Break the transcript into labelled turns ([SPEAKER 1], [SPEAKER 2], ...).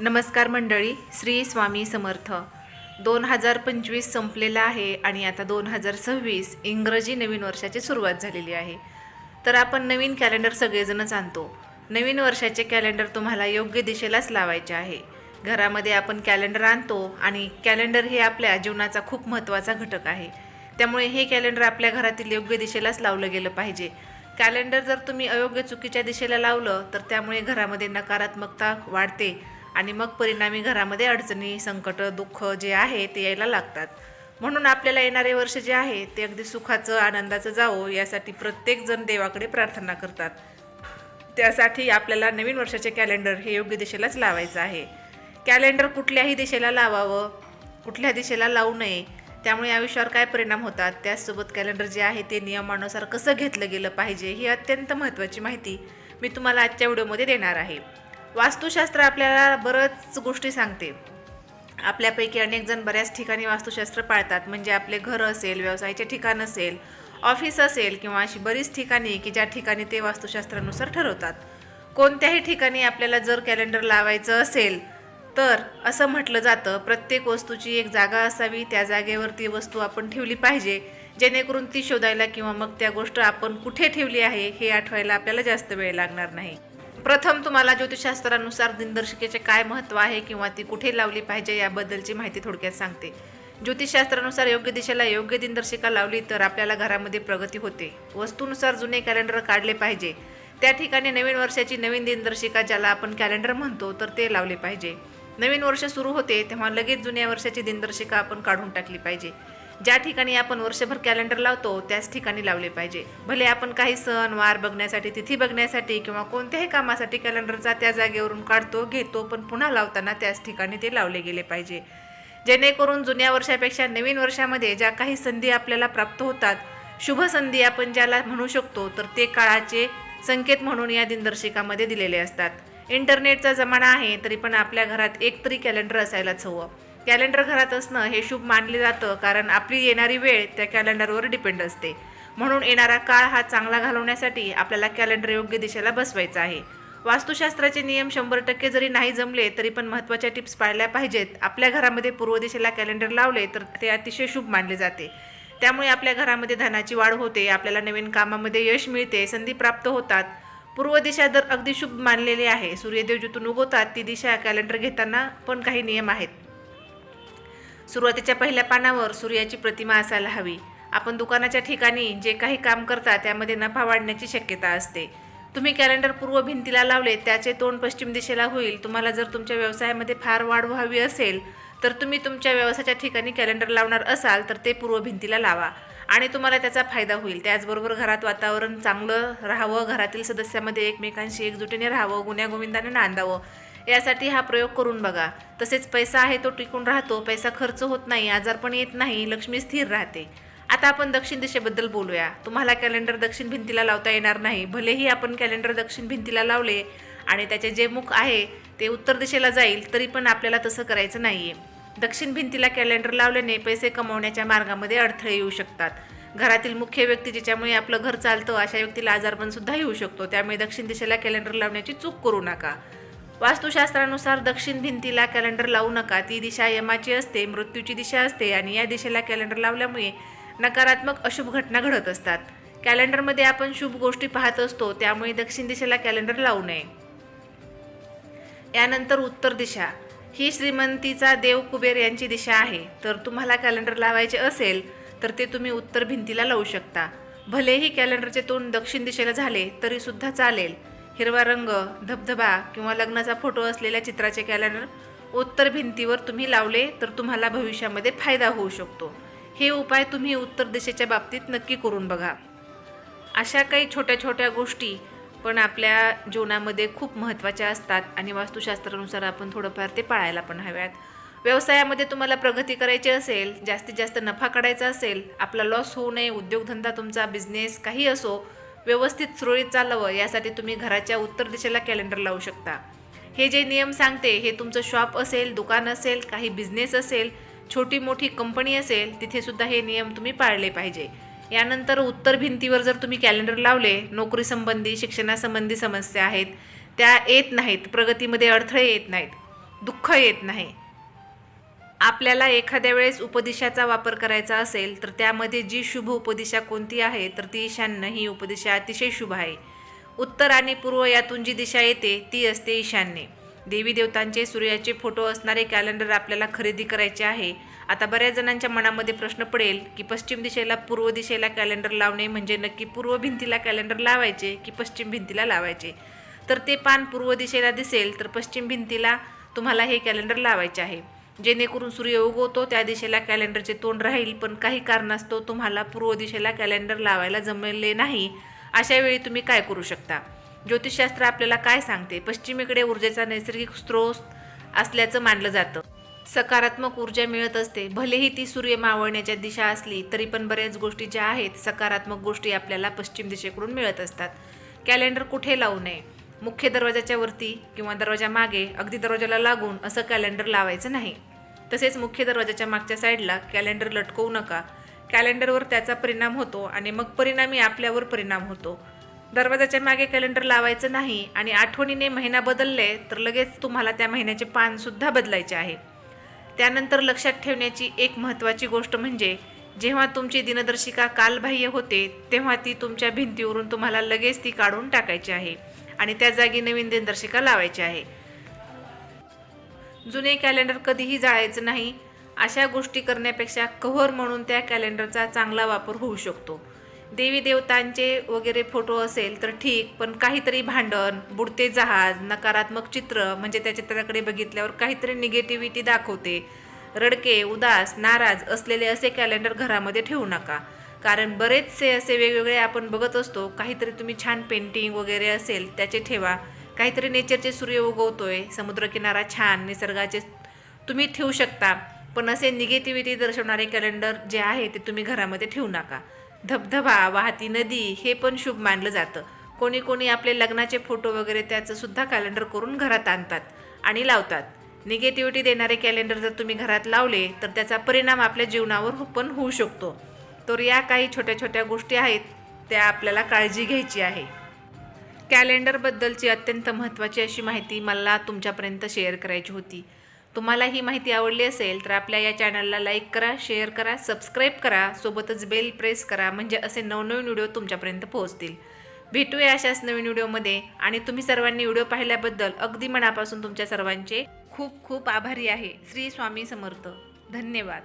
[SPEAKER 1] नमस्कार मंडळी श्री स्वामी समर्थ. दोन हजार पंचवीस संपलेला आहे आणि आता दोन हजार सव्वीस इंग्रजी नवीन वर्षाची सुरुवात झालेली आहे. तर आपण नवीन कॅलेंडर सगळेजणच आणतो. नवीन वर्षाचे कॅलेंडर तुम्हाला योग्य दिशेलाच लावायचे आहे. घरामध्ये आपण कॅलेंडर आणतो आणि कॅलेंडर हे आपल्या जीवनाचा खूप महत्त्वाचा घटक आहे. त्यामुळे हे कॅलेंडर आपल्या घरातील योग्य दिशेलाच लावलं गेलं पाहिजे. कॅलेंडर जर तुम्ही अयोग्य चुकीच्या दिशेला लावलं तर त्यामुळे घरामध्ये नकारात्मकता वाढते. आणि मग परिणामी घरामध्ये अडचणी संकट दुःख जे आहे ते यायला लागतात. म्हणून आपल्याला येणारे वर्ष जे आहे ते अगदी सुखाचं आनंदाचं जावो यासाठी प्रत्येकजण देवाकडे प्रार्थना करतात. त्यासाठी आपल्याला नवीन वर्षाचे कॅलेंडर हे योग्य दिशेलाच लावायचं आहे. कॅलेंडर कुठल्याही दिशेला लावावं कुठल्या दिशेला लावू नये त्यामुळे आयुष्यावर काय परिणाम होतात त्याचसोबत कॅलेंडर जे आहे ते नियमानुसार कसं घेतलं गेलं पाहिजे ही अत्यंत महत्त्वाची माहिती मी तुम्हाला आजच्या व्हिडिओमध्ये देणार आहे. वास्तुशास्त्र आपल्याला बरंच गोष्टी सांगते. आपल्यापैकी अनेक जण बऱ्याच ठिकाणी वास्तुशास्त्र पाळतात. म्हणजे आपले घर असेल व्यवसायाचे ठिकाण असेल ऑफिस असेल किंवा अशी बरीच ठिकाणी की ज्या ठिकाणी ते वास्तुशास्त्रानुसार ठरवतात. कोणत्याही ठिकाणी आपल्याला जर कॅलेंडर लावायचं असेल तर असं म्हटलं जातं प्रत्येक वस्तूची एक जागा असावी त्या जागेवर ती वस्तू आपण ठेवली पाहिजे. जेणेकरून ती शोधायला किंवा मग त्या गोष्ट आपण कुठे ठेवली आहे हे आठवायला आपल्याला जास्त वेळ लागणार नाही. प्रथम तुम्हाला ज्योतिषशास्त्रानुसार दिनदर्शिकेचे काय महत्त्व आहे किंवा ती कुठे लावली पाहिजे याबद्दलची माहिती थोडक्यात सांगते. ज्योतिषशास्त्रानुसार योग्य दिशेला योग्य दिनदर्शिका लावली तर आपल्याला घरामध्ये प्रगती होते. वस्तूनुसार जुने कॅलेंडर काढले पाहिजे. त्या ठिकाणी नवीन वर्षाची नवीन दिनदर्शिका ज्याला आपण कॅलेंडर म्हणतो तर ते लावले पाहिजे. नवीन वर्ष सुरू होते तेव्हा लगेच जुन्या वर्षाची दिनदर्शिका आपण काढून टाकली पाहिजे. ज्या ठिकाणी आपण वर्षभर कॅलेंडर लावतो त्याच ठिकाणी लावले पाहिजे. भले आपण काही सण वार बघण्यासाठी तिथी बघण्यासाठी किंवा कोणत्याही कामासाठी कॅलेंडरचा त्या जागेवरून काढतो घेतो पण पुन्हा लावताना त्याच ठिकाणी ते लावले गेले पाहिजे. जेणेकरून जुन्या वर्षापेक्षा नवीन वर्षामध्ये ज्या काही संधी आपल्याला प्राप्त होतात शुभ संधी आपण ज्याला म्हणू शकतो तर ते काळाचे संकेत म्हणून या दिनदर्शिकामध्ये दिलेले असतात. इंटरनेटचा जमाना आहे तरी पण आपल्या घरात एक तरी कॅलेंडर असायलाच हवं. कॅलेंडर घरात असणं हे शुभ मानले जातं कारण आपली येणारी वेळ त्या कॅलेंडरवर डिपेंड असते. म्हणून येणारा काळ हा चांगला घालवण्यासाठी आपल्याला कॅलेंडर योग्य दिशेला बसवायचा आहे. वास्तुशास्त्राचे नियम शंभर टक्के जरी नाही जमले तरी पण महत्त्वाच्या टिप्स पाळल्या पाहिजेत. आपल्या घरामध्ये पूर्व दिशेला कॅलेंडर लावले तर ते अतिशय शुभ मानले जाते. त्यामुळे आपल्या घरामध्ये धनाची वाढ होते आपल्याला नवीन कामामध्ये यश मिळते संधी प्राप्त होतात. पूर्व दिशा जर अगदी शुभ मानलेली आहे. सूर्यदेव जिथून उगवतात ती दिशा कॅलेंडर घेताना पण काही नियम आहेत. सुरुवातीच्या पहिल्या पानावर सूर्याची प्रतिमा असायला हवी. आपण दुकानाच्या ठिकाणी जे काही काम करता त्यामध्ये नफा वाढण्याची शक्यता असते. तुम्ही कॅलेंडर पूर्व भिंतीला लावले त्याचे तोंड पश्चिम दिशेला होईल. तुम्हाला जर तुमच्या व्यवसायामध्ये फार वाढ व्हावी असेल तर तुम्ही तुमच्या व्यवसायाच्या ठिकाणी कॅलेंडर लावणार असाल तर ते पूर्व भिंतीला लावा. आणि तुम्हाला त्याचा फायदा होईल. त्याचबरोबर घरात वातावरण चांगलं राहावं घरातील सदस्यामध्ये एकमेकांशी एकजुटीने राहावं गुण्यागोविंदाने नांदावं. यासाठी हा प्रयोग करून बघा. तसेच पैसा आहे तो टिकून राहतो पैसा खर्च होत नाही आजारपण येत नाही लक्ष्मी स्थिर राहते. आता आपण दक्षिण दिशेबद्दल बोलूया. तुम्हाला कॅलेंडर दक्षिण भिंतीला लावता येणार नाही. भलेही आपण कॅलेंडर दक्षिण भिंतीला लावले आणि त्याचे जे मुख आहे ते उत्तर दिशेला जाईल तरी पण आपल्याला तसं करायचं नाही आहे दक्षिण भिंतीला कॅलेंडर लावल्याने पैसे कमवण्याच्या मार्गामध्ये अडथळे येऊ शकतात. घरातील मुख्य व्यक्ती ज्याच्यामुळे आपलं घर चालतं अशा व्यक्तीला आजारपण सुद्धा येऊ शकतो. त्यामुळे दक्षिण दिशेला कॅलेंडर लावण्याची चूक करू नका. वास्तुशास्त्रानुसार दक्षिण भिंतीला कॅलेंडर लावू नका. ती दिशा यमाची असते मृत्यूची दिशा असते आणि या दिशेला कॅलेंडर लावल्यामुळे नकारात्मक अशुभ घटना घडत असतात. कॅलेंडरमध्ये आपण शुभ गोष्टी पाहत असतो त्यामुळे दक्षिण दिशेला कॅलेंडर लावू नये. यानंतर उत्तर दिशा. ही श्रीमंतीचा देव कुबेर यांची दिशा आहे. तर तुम्हाला कॅलेंडर लावायचे असेल तर ते तुम्ही उत्तर भिंतीला लावू शकता. भलेही कॅलेंडरचे तोंड दक्षिण दिशेला झाले तरी सुद्धा चालेल. हिरवा रंग धबधबा किंवा लग्नाचा फोटो असलेल्या चित्राचे कॅलेंडर उत्तर भिंतीवर तुम्ही लावले तर तुम्हाला भविष्यामध्ये फायदा होऊ शकतो. हे उपाय तुम्ही उत्तर दिशेच्या बाबतीत नक्की करून बघा. अशा काही छोट्या छोट्या गोष्टी पण आपल्या जीवनामध्ये खूप महत्त्वाच्या असतात आणि वास्तुशास्त्रानुसार आपण थोडंफार ते पाळायला पण हव्यात. व्यवसायामध्ये तुम्हाला प्रगती करायची असेल जास्तीत जास्त नफा काढायचा असेल आपला लॉस होऊ नये उद्योगधंदा तुमचा बिझनेस काही असो व्यवस्थित सुरळीत चालावं यासाठी तुम्ही घराच्या उत्तर दिशेला कॅलेंडर लावू शकता. हे जे नियम सांगते हे तुमचं शॉप असेल दुकान असेल काही बिझनेस असेल छोटी मोठी कंपनी असेल तिथे सुद्धा हे नियम तुम्ही पाळले पाहिजे. यानंतर उत्तर भिंतीवर जर तुम्ही कॅलेंडर लावले नोकरीसंबंधी शिक्षणासंबंधी समस्या आहेत त्या येत नाहीत प्रगतीमध्ये अडथळे येत नाहीत दुःख येत नाही. आपल्याला एखाद्या वेळेस उपदिशाचा वापर करायचा असेल तर त्यामध्ये जी शुभ उपदिशा कोणती आहे तर ती ईशान्य ही उपदिशा अतिशय शुभ आहे. उत्तर आणि पूर्व यातून जी दिशा येते ती असते ईशान्य. देवी देवतांचे सूर्याचे फोटो असणारे कॅलेंडर आपल्याला खरेदी करायचे आहे. आता बऱ्याच जणांच्या मनामध्ये प्रश्न पडेल की पश्चिम दिशेला पूर्व दिशेला कॅलेंडर लावणे म्हणजे नक्की पूर्व भिंतीला कॅलेंडर लावायचे की पश्चिम भिंतीला लावायचे? तर ते पान पूर्व दिशेला दिसेल तर पश्चिम भिंतीला तुम्हाला हे कॅलेंडर लावायचे आहे. जेणेकरून सूर्य उगवतो त्या दिशेला कॅलेंडरचे तोंड राहील. पण काही कारणास्तव तुम्हाला पूर्व दिशेला कॅलेंडर लावायला जमले नाही. अशा वेळी तुम्ही काय करू शकता? ज्योतिषशास्त्र आपल्याला काय सांगते? पश्चिमेकडे ऊर्जेचा नैसर्गिक स्रोत असल्याचं मानलं जातं. सकारात्मक ऊर्जा मिळत असते. भलेही ती सूर्य मावळण्याच्या दिशा असली तरी पण बऱ्याच गोष्टी ज्या आहेत सकारात्मक गोष्टी आपल्याला पश्चिम दिशेकडून मिळत असतात. कॅलेंडर कुठे लावू नये? मुख्य दरवाजाच्या वरती किंवा दरवाजा मागे अगदी दरवाजाला लागून असं कॅलेंडर लावायचं नाही. तसेच मुख्य दरवाजाच्या मागच्या साईडला कॅलेंडर लटकवू नका. कॅलेंडरवर त्याचा परिणाम होतो आणि मग परिणामी आपल्यावर परिणाम होतो. दरवाजाच्या मागे कॅलेंडर लावायचं नाही आणि आठवणीने महिना बदलले तर लगेच तुम्हाला त्या महिन्याचे पानसुद्धा बदलायचे आहे. त्यानंतर लक्षात ठेवण्याची एक महत्त्वाची गोष्ट म्हणजे जेव्हा तुमची दिनदर्शिका कालबाह्य होते तेव्हा ती तुमच्या भिंतीवरून तुम्हाला लगेच ती काढून टाकायची आहे आणि त्या जागी नवीन दिनदर्शिका लावायची आहे. जुने कॅलेंडर कधीही जाळायचं नाही. अशा गोष्टी करण्यापेक्षा कव्हर म्हणून त्या कॅलेंडरचा चांगला वापर होऊ शकतो. देवी देवतांचे वगैरे फोटो असेल तर ठीक पण काहीतरी भांडण बुडते जहाज नकारात्मक चित्र म्हणजे त्या चित्राकडे बघितल्यावर काहीतरी निगेटिव्हिटी दाखवते. रडके उदास नाराज असलेले असे कॅलेंडर घरामध्ये ठेवू नका. कारण बरेचसे असे वेगवेगळे आपण बघत असतो. काहीतरी तुम्ही छान पेंटिंग वगैरे असेल त्याचे ठेवा. काहीतरी नेचरचे सूर्य उगवतोय समुद्रकिनारा छान निसर्गाचे तुम्ही ठेवू शकता. पण असे निगेटिव्हिटी दर्शवणारे कॅलेंडर जे आहे ते तुम्ही घरामध्ये ठेवू नका. धबधबा वाहती नदी हे पण शुभ मानलं जातं. कोणी कोणी आपले लग्नाचे फोटो वगैरे त्याचंसुद्धा कॅलेंडर करून घरात आणतात आणि लावतात. निगेटिव्हिटी देणारे कॅलेंडर जर तुम्ही घरात लावले तर त्याचा परिणाम आपल्या जीवनावर पण होऊ शकतो. तर या काही छोट्या छोट्या गोष्टी आहेत त्या आपल्याला काळजी घ्यायची आहे. कॅलेंडरबद्दलची अत्यंत महत्त्वाची अशी माहिती मला तुमच्यापर्यंत शेअर करायची होती. तुम्हाला ही माहिती आवडली असेल तर आपल्या या चॅनलला लाईक करा शेअर करा सबस्क्राईब करा सोबतच बेल प्रेस करा म्हणजे असे नवनवीन व्हिडिओ तुमच्यापर्यंत पोहोचतील. भेटूया अशाच नवीन व्हिडिओमध्ये आणि तुम्ही सर्वांनी व्हिडिओ पाहिल्याबद्दल अगदी मनापासून तुमच्या सर्वांचे खूप खूप आभारी आहे. श्री स्वामी समर्थ. धन्यवाद.